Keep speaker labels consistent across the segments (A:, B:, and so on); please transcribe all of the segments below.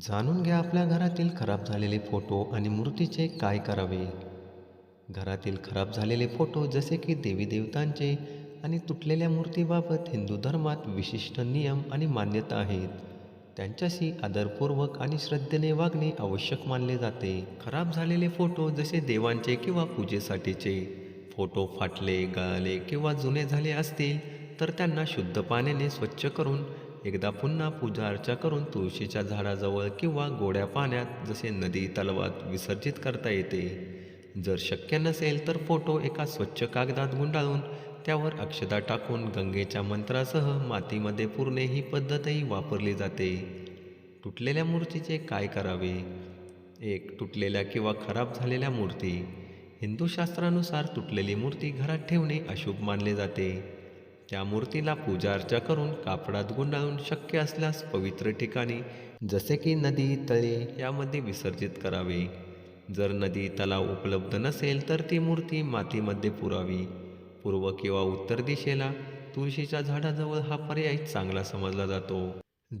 A: जाणून घ्या आपल्या घरातील खराब झालेले फोटो आणि मूर्तीचे काय करावे. घरातील खराब झालेले फोटो जसे की देवी देवतांचे आणि तुटलेल्या मूर्तीबाबत हिंदू धर्मात विशिष्ट नियम आणि मान्यता आहेत. त्यांच्याशी आदरपूर्वक आणि श्रद्धेने वागणे आवश्यक मानले जाते. खराब झालेले फोटो जसे देवांचे किंवा पूजेसाठीचे. फोटो फाटले गळाले किंवा जुने झाले असतील तर त्यांना शुद्ध पाण्याने स्वच्छ करून एकदा पुन्हा पूजा अर्चा करून तुळशीच्या झाडाजवळ किंवा गोड्या पाण्यात जसे नदी तलावात विसर्जित करता येते. जर शक्य नसेल तर फोटो एका स्वच्छ कागदात गुंडाळून त्यावर अक्षता टाकून गंगेच्या मंत्रासह मातीमध्ये पुरणे ही पद्धतही वापरली जाते. तुटलेल्या मूर्तीचे काय करावे? एक तुटलेल्या किंवा खराब झालेल्या मूर्ती. हिंदू शास्त्रानुसार तुटलेली मूर्ती घरात ठेवणे अशुभ मानले जाते. त्या मूर्तीला पूजा अर्चा करून कापडात गुंडाळून शक्य असल्यास पवित्र ठिकाणी जसे की नदी तळे यामध्ये विसर्जित करावे. जर नदी तलाव उपलब्ध नसेल तर ती मूर्ती मातीमध्ये पुरावी. पूर्व किंवा उत्तर दिशेला तुळशीच्या झाडाजवळ हा पर्याय चांगला समजला जातो.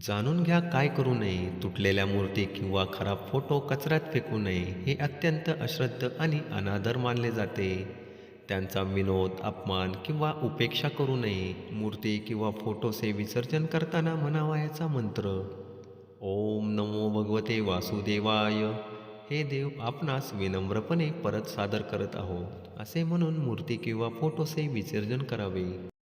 A: जाणून घ्या काय करू नये तुटलेल्या मूर्ती किंवा खराब फोटो कचऱ्यात फेकू नये हे अत्यंत अश्रद्ध आणि अनादर मानले जाते. त्यांचा विनोद अपमान किंवा उपेक्षा करू नये. मूर्ती किंवा फोटोचे विसर्जन करताना म्हणावायाचा मंत्र ओम नमो भगवते वासुदेवाय. हे देव आपणास विनम्रपणे परत सादर करत आहोत. असे म्हणून मूर्ती किंवा फोटोचे विसर्जन करावे.